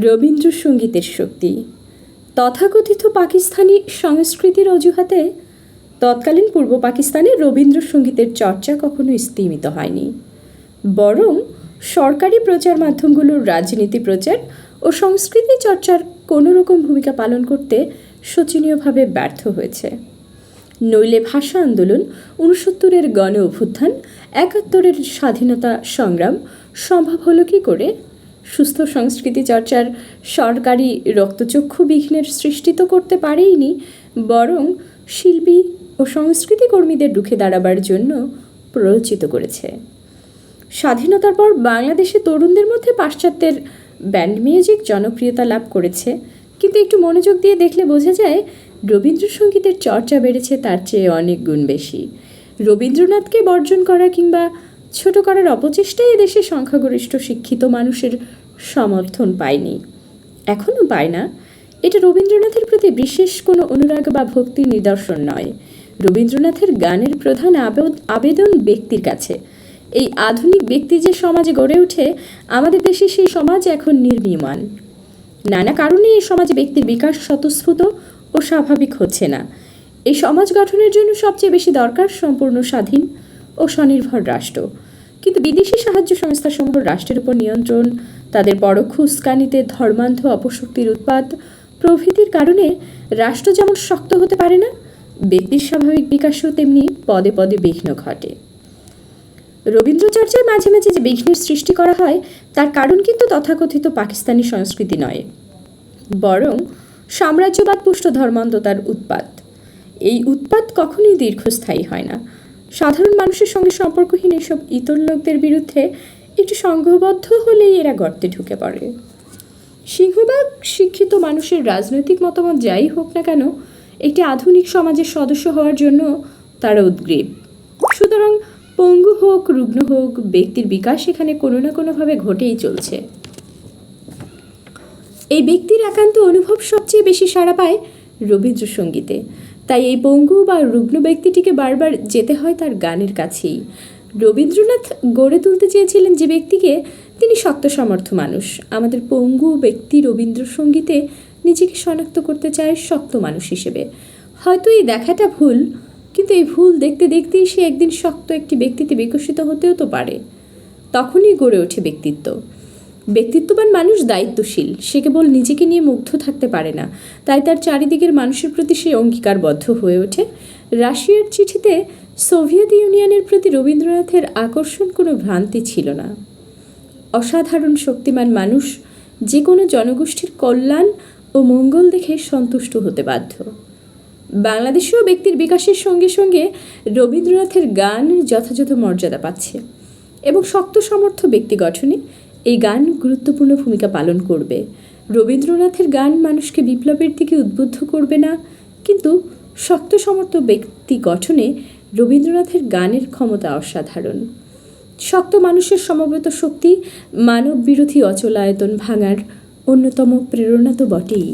রবীন্দ্রসঙ্গীতের শক্তি। তথাকথিত পাকিস্তানি সংস্কৃতির অজুহাতে তৎকালীন পূর্ব পাকিস্তানে রবীন্দ্রসঙ্গীতের চর্চা কখনো স্তীমিত হয়নি। বরং সরকারি প্রচার মাধ্যমগুলোর রাজনীতি প্রচার ও সংস্কৃতি চর্চার কোনো রকম ভূমিকা পালন করতে শোচনীয়ভাবে ব্যর্থ হয়েছে। নইলে ভাষা আন্দোলন উনসত্তরের গণ অভ্যুত্থান একাত্তরের স্বাধীনতা সংগ্রাম সম্ভব হলো কী করে? সুস্থ সংস্কৃতি চর্চার সরকারি রক্তচক্ষু বিঘ্নের সৃষ্টি তো করতে পারেইনি, বরং শিল্পী ও সংস্কৃতি কর্মীদের রুখে দাঁড়াবার জন্য প্ররোচিত করেছে। স্বাধীনতার পর বাংলাদেশে তরুণদের মধ্যে পাশ্চাত্যের ব্যান্ড মিউজিক জনপ্রিয়তা লাভ করেছে, কিন্তু একটু মনোযোগ দিয়ে দেখলে বোঝা যায়, রবীন্দ্রসঙ্গীতের চর্চা বেড়েছে তার চেয়ে অনেক গুণ বেশি। রবীন্দ্রনাথকে বর্জন করা কিংবা ছোট করার অপচেষ্টায় এদেশে সংখ্যাগরিষ্ঠ শিক্ষিত মানুষের সমর্থন পায়নি। এখনও পায় না। এটা রবীন্দ্রনাথের প্রতি বিশেষ কোনো অনুরাগ বা ভক্তির নিদর্শন নয়। রবীন্দ্রনাথের গানের প্রধান আবেদ- আবেদন ব্যক্তির কাছে। এই আধুনিক ব্যক্তি যে সমাজে গড়ে ওঠে, আমাদের দেশে সেই সমাজ এখন নির্মীয়মান। নানা কারণে এই সমাজে ব্যক্তির বিকাশ স্বতঃস্ফূত ও স্বাভাবিক হচ্ছে না। এই সমাজ গঠনের জন্য সবচেয়ে বেশি দরকার সম্পূর্ণ স্বাধীন ও স্বনির্ভর রাষ্ট্র। কিন্তু বিদেশি সাহায্য সংস্থাসমূহ রাষ্ট্রের উপর নিয়ন্ত্রণ, তাদের পরোক্ষ উস্কানিতে ধর্মান্ধ অপশক্তির উৎপাত প্রভৃতির কারণে রাষ্ট্র যেমন শক্ত হতে পারে না, ব্যক্তির স্বাভাবিক বিকাশও তেমনি পদে পদে বিঘ্ন ঘটে। রবীন্দ্র চর্চায় মাঝে মাঝে যে বিঘ্নের সৃষ্টি করা হয়, তার কারণ কিন্তু তথাকথিত পাকিস্তানি সংস্কৃতি নয়। বরং সাম্রাজ্যবাদ পুষ্ট ধর্মান্ধতার উৎপাত। এই উৎপাত কখনোই দীর্ঘস্থায়ী হয় না। সাধারণ মানুষের সঙ্গে সম্পর্কহীন এসব ইতর লোকদের বিরুদ্ধে একটু সংঘবদ্ধ হলেই এরা গর্তে ঢুকে পড়ে। সিংহভাগ শিক্ষিত মানুষের রাজনৈতিক মতামত যাই হোক না কেন, একটি আধুনিক সমাজের সদস্য হওয়ার জন্য তারা উদ্গ্রীব। সুতরাং পঙ্গু হোক, রুগ্ন হোক, ব্যক্তির বিকাশ এখানে কোনো না কোনোভাবে ঘটেই চলছে। এই ব্যক্তির একান্ত অনুভব সবচেয়ে বেশি সাড়া পায় রবীন্দ্রসঙ্গীতে। তাই এই পঙ্গু বা রুগ্ন ব্যক্তিটিকে বারবার যেতে হয় তার গানের কাছেই। রবীন্দ্রনাথ গড়ে তুলতে চেয়েছিলেন যে ব্যক্তিকে, তিনি শক্ত সমর্থ মানুষ। আমাদের পঙ্গু ব্যক্তি রবীন্দ্রসঙ্গীতে নিজেকে শনাক্ত করতে চায় শক্ত মানুষ হিসেবে। হয়তো এই দেখাটা ভুল, কিন্তু এই ভুল দেখতে দেখতেই সে একদিন শক্ত একটি ব্যক্তিতে বিকশিত হতেও তো পারে। তখনই গড়ে ওঠে ব্যক্তিত্ব। ব্যক্তিত্ববান মানুষ দায়িত্বশীল। সে কেবল নিজেকে নিয়ে মুগ্ধ থাকতে পারে না। তাই তার চারিদিকের মানুষের প্রতি সে অঙ্গীকারবদ্ধ হয়ে ওঠে। রাশিয়ার চিঠিতে সোভিয়েত ইউনিয়নের প্রতি রবীন্দ্রনাথের আকর্ষণ কোনো ভ্রান্তি ছিল না। অসাধারণ শক্তিমান মানুষ, যে কোনো জনগোষ্ঠীর কল্যাণ ও মঙ্গল দেখে সন্তুষ্ট হতে বাধ্য। বাংলাদেশেও ব্যক্তির বিকাশের সঙ্গে সঙ্গে রবীন্দ্রনাথের গান যথাযথ মর্যাদা পাচ্ছে এবং শক্ত সমর্থ ব্যক্তি গঠনে এই গান গুরুত্বপূর্ণ ভূমিকা পালন করবে। রবীন্দ্রনাথের গান মানুষকে বিপ্লবের দিকে উদ্বুদ্ধ করবে না, কিন্তু শক্ত সমর্থ ব্যক্তি গঠনে রবীন্দ্রনাথের গানের ক্ষমতা অসাধারণ। শক্ত মানুষের সমবেত শক্তি মানব বিরোধী অচলায়তন ভাঙার অন্যতম প্রেরণা তো বটেই।